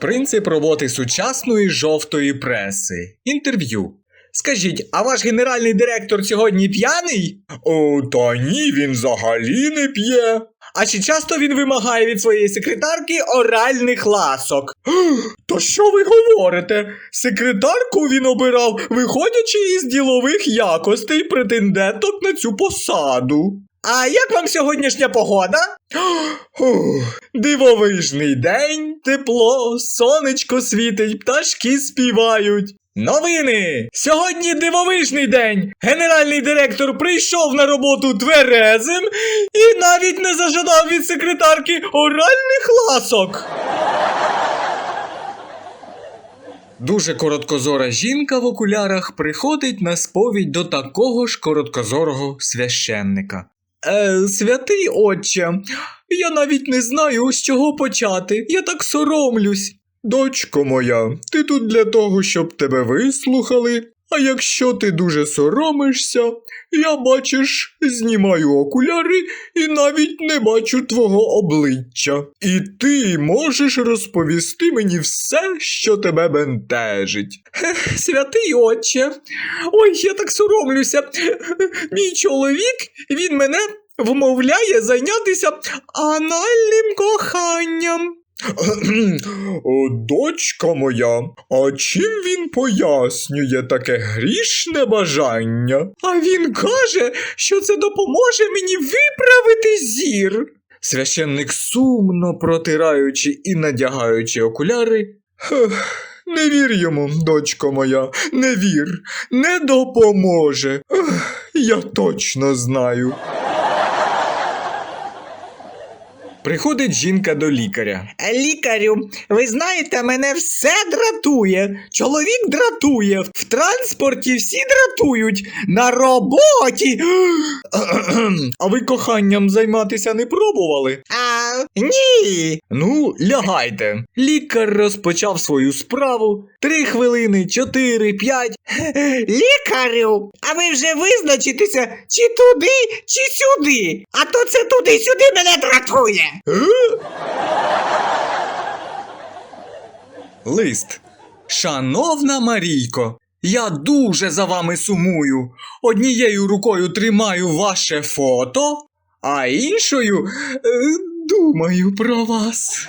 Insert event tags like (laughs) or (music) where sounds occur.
Принцип роботи сучасної жовтої преси. Інтерв'ю. Скажіть, а ваш генеральний директор сьогодні п'яний? О, та ні, він взагалі не п'є. А чи часто він вимагає від своєї секретарки оральних ласок? (gasps) То що ви говорите? Секретарку він обирав, виходячи із ділових якостей претенденток на цю посаду. А як вам сьогоднішня погода? (gasps) Дивовижний день, тепло, сонечко світить, пташки співають. Новини! Сьогодні дивовижний день. Генеральний директор прийшов на роботу тверезим і навіть не зажадав від секретарки оральних ласок. Дуже короткозора жінка в окулярах приходить на сповідь до такого ж короткозорого священника. Е, святий отче, я навіть не знаю, з чого почати. Я так соромлюсь. Дочко моя, ти тут для того, щоб тебе вислухали. А якщо ти дуже соромишся, я бачиш, знімаю окуляри і навіть не бачу твого обличчя. І ти можеш розповісти мені все, що тебе бентежить. Святий отче, ой, я так соромлюся. Мій чоловік, він мене вмовляє зайнятися анальним коханням. (clears throat) Дочка моя, а чим він пояснює таке грішне бажання? А він каже, що це допоможе мені виправити зір. Священник сумно протираючи і надягаючи окуляри. Не вір йому, дочко моя, не вір, не допоможе. Я точно знаю. Приходить жінка до лікаря. Лікарю, ви знаєте, мене все дратує. Чоловік дратує, в транспорті всі дратують, на роботі. (clears throat) А ви коханням займатися не пробували? А ні. Ну, лягайте. Лікар розпочав свою справу. Три хвилини, чотири, п'ять. (laughs) Лікарю, а ви вже визначитеся, чи туди, чи сюди. А то це туди-сюди мене дратує. Лист. Шановна Марійко, я дуже за вами сумую. Однією рукою тримаю ваше фото, а іншою е, думаю про вас.